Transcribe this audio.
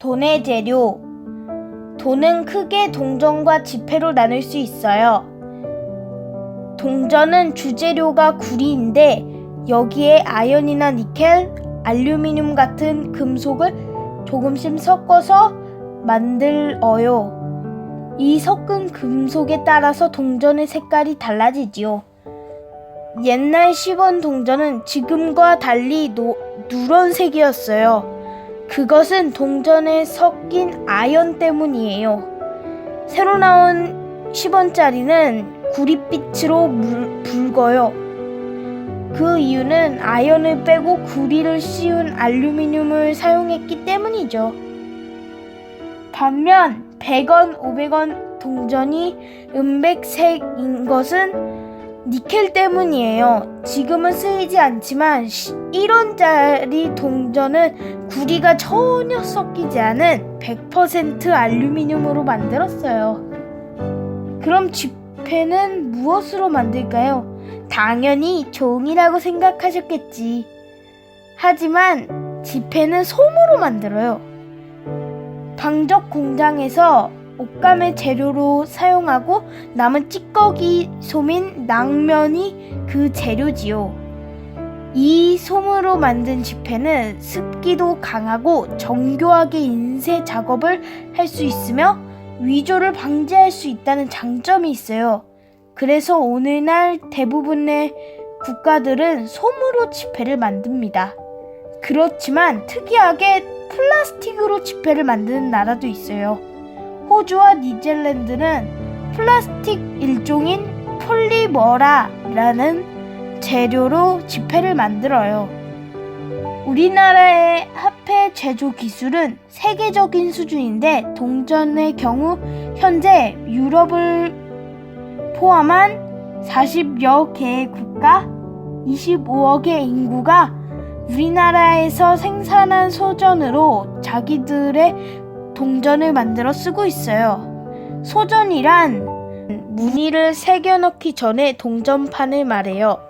돈의 재료. 돈은 크게 동전과 지폐로 나눌 수 있어요. 동전은 주재료가 구리인데 여기에 아연이나 니켈, 알루미늄 같은 금속을 조금씩 섞어서 만들어요. 이 섞은 금속에 따라서 동전의 색깔이 달라지지요. 옛날 10원 동전은 지금과 달리 노, 누런색이었어요. 그것은 동전에 섞인 아연 때문이에요. 새로 나온 10원짜리는 구릿빛으로 물, 붉어요. 그 이유는 아연을 빼고 구리를 씌운 알루미늄을 사용했기 때문이죠. 반면 100원, 500원 동전이 은백색인 것은 니켈 때문이에요. 지금은 쓰이지 않지만 1원짜리 동전은 구리가 전혀 섞이지 않은 100% 알루미늄으로 만들었어요. 그럼 지폐는 무엇으로 만들까요? 당연히 종이라고 생각하셨겠지. 하지만 지폐는 솜으로 만들어요. 방적 공장에서 옷감의 재료로 사용하고 남은 찌꺼기 솜인 낭면이 그 재료지요. 이 솜으로 만든 지폐는 습기도 강하고 정교하게 인쇄 작업을 할 수 있으며 위조를 방지할 수 있다는 장점이 있어요. 그래서 오늘날 대부분의 국가들은 솜으로 지폐를 만듭니다. 그렇지만 특이하게 플라스틱으로 지폐를 만드는 나라도 있어요. 호주와 뉴질랜드는 플라스틱 일종인 폴리머라라는 재료로 지폐를 만들어요. 우리나라의 화폐 제조 기술은 세계적인 수준인데 동전의 경우 현재 유럽을 포함한 40여 개의 국가, 25억의 인구가 우리나라에서 생산한 소전으로 자기들의 동전을 만들어 쓰고 있어요. 소전이란 무늬를 새겨넣기 전에 동전판을 말해요.